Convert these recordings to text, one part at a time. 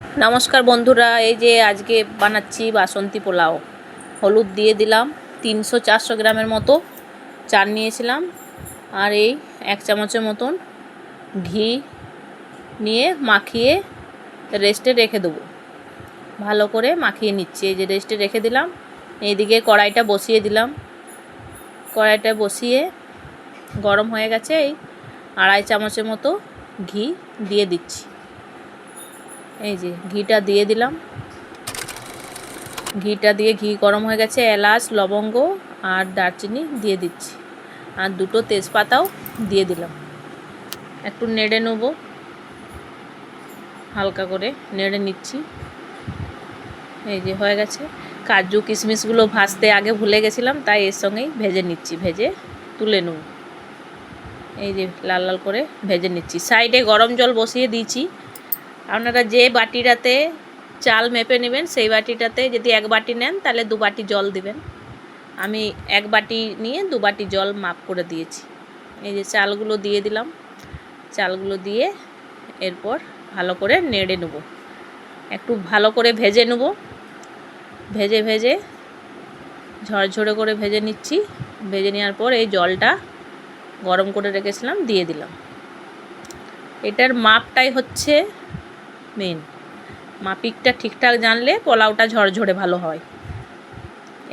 নমস্কার বন্ধুরা, এই যে আজকে বানাচ্ছি বাসন্তী পোলাও। হলুদ দিয়ে দিলাম, তিনশো চারশো গ্রামের মতো চাল নিয়েছিলাম। আর এই এক চামচের মতন ঘি নিয়ে মাখিয়ে রেস্টে রেখে দেবো। ভালো করে মাখিয়ে নিচ্ছি, এই যে রেস্টে রেখে দিলাম। এইদিকে কড়াইটা বসিয়ে দিলাম। কড়াইটা বসিয়ে গরম হয়ে গেছে, এই আড়াই চামচের মতো ঘি দিয়ে দিচ্ছি। এই যে ঘিটা দিয়ে দিলাম। ঘিটা দিয়ে ঘি গরম হয়ে গেছে, এলাচ, লবঙ্গ আর দারচিনি দিয়ে দিচ্ছি। আর দুটো তেজপাতাও দিয়ে দিলাম। একটু নেড়ে নেব। হালকা করে নেড়ে নিচ্ছি। এই যে হয়ে গেছে। কাজু কিশমিশগুলো ভাজতে আগে ভুলে গেছিলাম, তাই এর সঙ্গেই ভেজে নিচ্ছি। ভেজে তুলে নেব। এই যে লাল লাল করে ভেজে নিচ্ছি। সাইডে গরম জল বসিয়ে দিয়েছি। আপনারা যে বাটিটাতে চাল মেপে নেবেন, সেই বাটিটাতে যদি এক বাটি নেন, তাহলে দু বাটি জল দিবেন। আমি এক বাটি নিয়ে দু বাটি জল মাপ করে দিয়েছি। এই যে চালগুলো দিয়ে দিলাম। চালগুলো দিয়ে এরপর ভালো করে নেড়ে নেব। একটু ভালো করে ভেজে নেব। ভেজে ভেজে ঝরঝরে করে ভেজে নিচ্ছি। ভেজে নেওয়ার পর এই জলটা গরম করে রেখেছিলাম, দিয়ে দিলাম। এটার মাপটাই হচ্ছে মেন মাপিকটা ঠিকঠাক জানলে পোলাওটা ঝরঝরে ভালো হয়।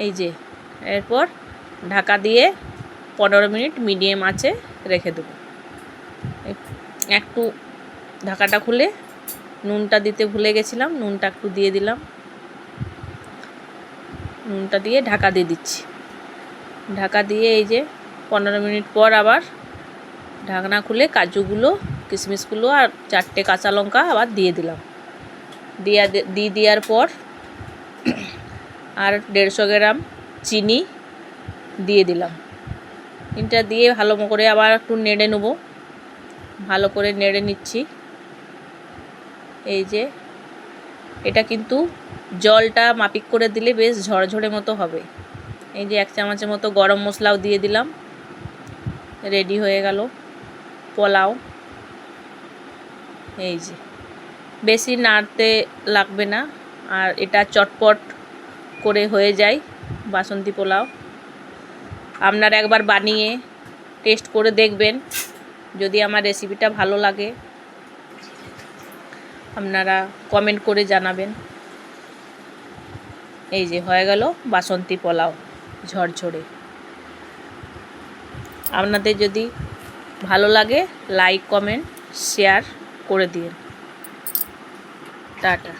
এই যে, এরপর ঢাকা দিয়ে পনেরো মিনিট মিডিয়াম আঁচে রেখে দেবো। একটু ঢাকাটা খুলে নুনটা দিতে ভুলে গেছিলাম, নুনটা একটু দিয়ে দিলাম। নুনটা দিয়ে ঢাকা দিয়ে দিচ্ছি। ঢাকা দিয়ে এই যে পনেরো মিনিট পর আবার ঢাকনা খুলে কাজুগুলো কিশমিশগুলো আর চারটে কাঁচা লঙ্কা আবার দিয়ে দিলাম। দিয়া দিয়ে দেওয়ার পর আর দেড়শো গ্রাম চিনি দিয়ে দিলাম। চিনিটা দিয়ে ভালো করে আবার একটু নেড়ে নেব। ভালো করে নেড়ে নিচ্ছি। এই যে, এটা কিন্তু জলটা মাপিক করে দিলে বেশ ঝরঝরে মতো হবে। এই যে এক চামচের মতো গরম মশলাও দিয়ে দিলাম। রেডি হয়ে গেল পোলাও। এই যে, বেশি নাড়তে লাগবে না। আর এটা চটপট করে হয়ে যায় বাসন্তী পোলাও। আপনারা একবার বানিয়ে টেস্ট করে দেখবেন, যদি আমার রেসিপিটা ভালো লাগে। আপনারা কমেন্ট করে জানাবেন। এই যে, হয়ে গেল বাসন্তী পোলাও ঝরঝরে। আপনাদের যদি ভালো লাগে, লাইক, কমেন্ট, শেয়ার করে দিন টাটা।